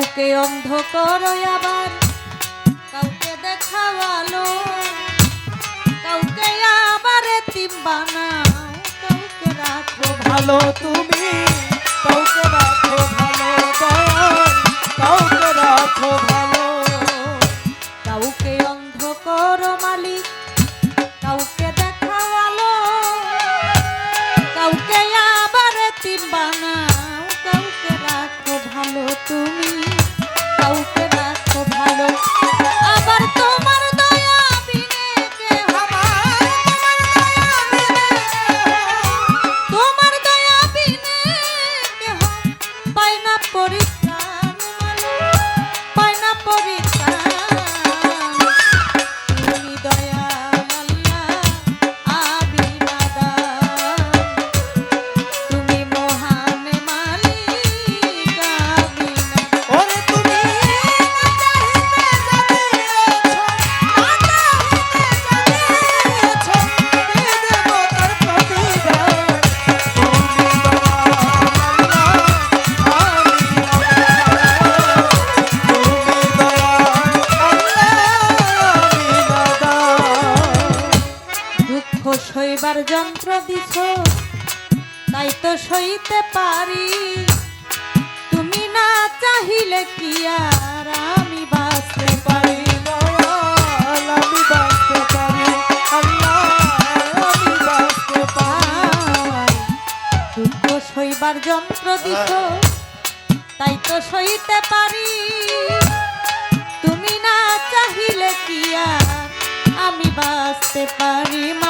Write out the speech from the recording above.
কাউকে অন্ধ করো আবার, কাউকে দেখাওয়ালো, কাউকে আবার বানাও, কাউকে রাখো ভালো তুমি, কাউকে রাখো ভালো কাউকে রাখো ভালো। কাউকে অন্ধ করো মালিক, কাউকে দেখাওয়ালো, কাউকে আবার এতিম বানাও, কাউকে রাখো ভালো তুমি। কাউকে রাখো ভালো। সইবার যন্ত্র দিছ? তাই তো সইতে পারি। তুমি না চাহিলে কি আর আমি বাঁচতে পারি? সইবার যন্ত্র দিছ? তাই তো সইতে পারি। তুমি না চাহিলে কি আর আমি বাঁচতে পারি? মাওলা